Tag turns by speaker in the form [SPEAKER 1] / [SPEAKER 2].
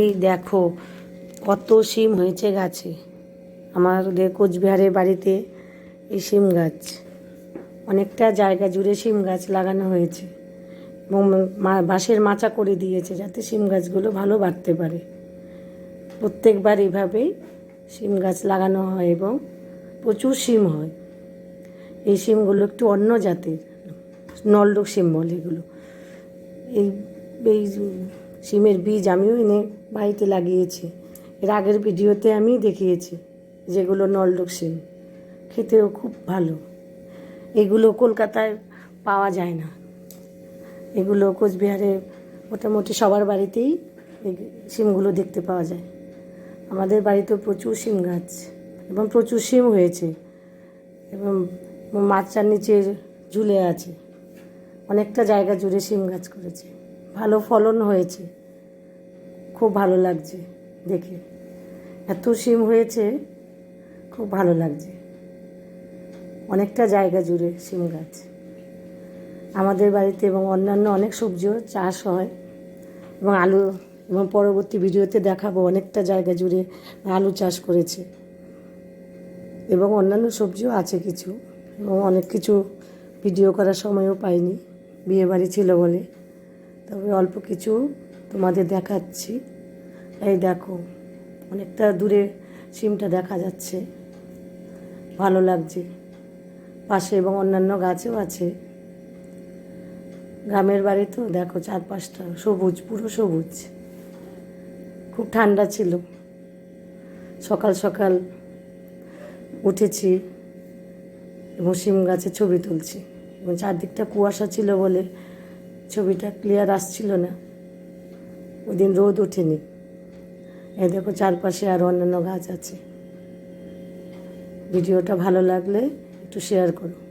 [SPEAKER 1] এই দেখো, কত শিম হয়েছে গাছে। আমাদের কোচবিহারের বাড়িতে এই শিম গাছ। অনেকটা জায়গা জুড়ে শিম গাছ লাগানো হয়েছে এবং বাঁশের মাচা করে দিয়েছে যাতে শিম গাছগুলো ভালো বাড়তে পারে। প্রত্যেকবার এভাবেই শিম গাছ লাগানো হয় এবং প্রচুর শিম হয়। এই শিমগুলো একটু অন্য জাতের, নলডোক শিম বলে এগুলো। এই এই সিমের বীজ আমিও এনে বাড়িতে লাগিয়েছি। এর আগের ভিডিওতে আমি দেখিয়েছি যেগুলো নলডোক সিম। খেতেও খুব ভালো। এগুলো কলকাতায় পাওয়া যায় না। এগুলো কোচবিহারে মোটামুটি সবার বাড়িতেই সিমগুলো দেখতে পাওয়া যায়। আমাদের বাড়িতে প্রচুর সিম গাছ এবং প্রচুর সিম হয়েছে এবং মাচার নিচে ঝুলে আছে। অনেকটা জায়গা জুড়ে সিম গাছ করেছে। ভালো ফলন হয়েছে। খুব ভালো লাগছে দেখে। এত সিম হয়েছে, খুব ভালো লাগছে। অনেকটা জায়গা জুড়ে সিম গাছ। আমাদের বাড়িতে এবং অন্যান্য অনেক সবজিও চাষ হয় এবং আলু এবং পরবর্তী ভিডিওতে দেখাবো অনেকটা জায়গা জুড়ে আলু চাষ করেছে। এবং অন্যান্য সবজিও আছে কিছু এবং অনেক কিছু ভিডিও করার সময়ও পাইনি বিয়ে বাড়ি ছিল বলে। তবে অল্প কিছু তোমাদের দেখাচ্ছি। এই দেখো, অনেকটা দূরে সিমটা দেখা যাচ্ছে। ভালো লাগছে। পাশে এবং অন্যান্য গাছও আছে। গ্রামের বাড়ি তো, দেখো চারপাশটা সবুজ, পুরো সবুজ। খুব ঠান্ডা ছিল। সকাল সকাল উঠেছি এবং শিম গাছে ছবি তুলছি। এবং চারদিকটা কুয়াশা ছিল বলে ছবিটা ক্লিয়ার আসছিল না। ওই দিন রোদ ওঠেনি। এ দেখো চারপাশে আর অন্যান্য গাছ আছে। ভিডিওটা ভালো লাগলে একটু শেয়ার করো।